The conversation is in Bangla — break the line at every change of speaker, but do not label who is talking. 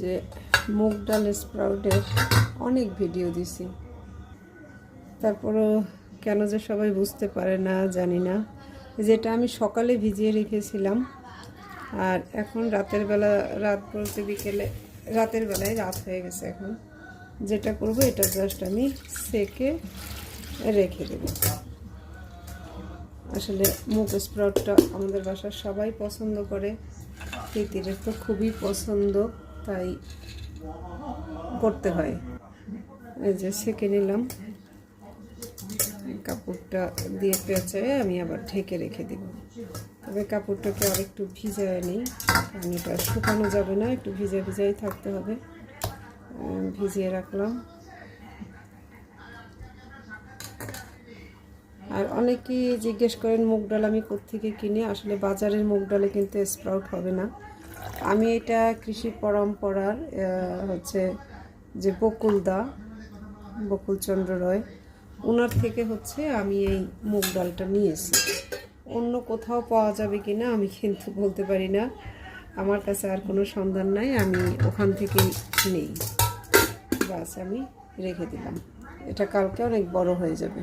যে মুগ ডাল স্প্রাউটের অনেক ভিডিও দিছি। তারপরও কেন যে সবাই বুঝতে পারে না, জানি না। যেটা আমি সকালে ভিজিয়ে রেখেছিলাম, আর এখন রাতের বেলা, রাত বলতে বিকেলে, রাতের বেলায় রাত হয়ে গেছে এখন। যেটা করব, এটা জাস্ট আমি সেকে রেখে দেব। আসলে মুগ স্প্রাউটটা আমাদের বাসার সবাই পছন্দ করে, তিতিরের তো খুবই পছন্দ। তাই করতে হয়। এই যে সেকে নিলাম। কাপড়টা দিয়ে পেঁচে আমি আবার ঢেকে রেখে দিব। তবে কাপড়টাকে আর একটু ভিজায় নিই। কারণ এটা শুকানো যাবে না, একটু ভিজে ভিজাই থাকতে হবে। ভিজিয়ে রাখলাম। আর অনেকেই জিজ্ঞেস করেন, মুগ ডাল আমি কোত্থেকে কিনি? আসলে বাজারের মুগ ডালে কিন্তু স্প্রাউট হবে না। আমি এটা কৃষি পরম্পরার হচ্ছে যে বকুলদা, বকুলচন্দ্র রয় ওনার থেকে হচ্ছে আমি এই মুগ ডালটা নিয়েছি। অন্য কোথাও পাওয়া যাবে কি না আমি কিন্তু বলতে পারি না। আমার কাছে আর কোনো সন্ধান নাই, আমি ওখান থেকেই নেই। বাস আমি রেখে দিলাম। এটা কালকে অনেক বড় হয়ে যাবে।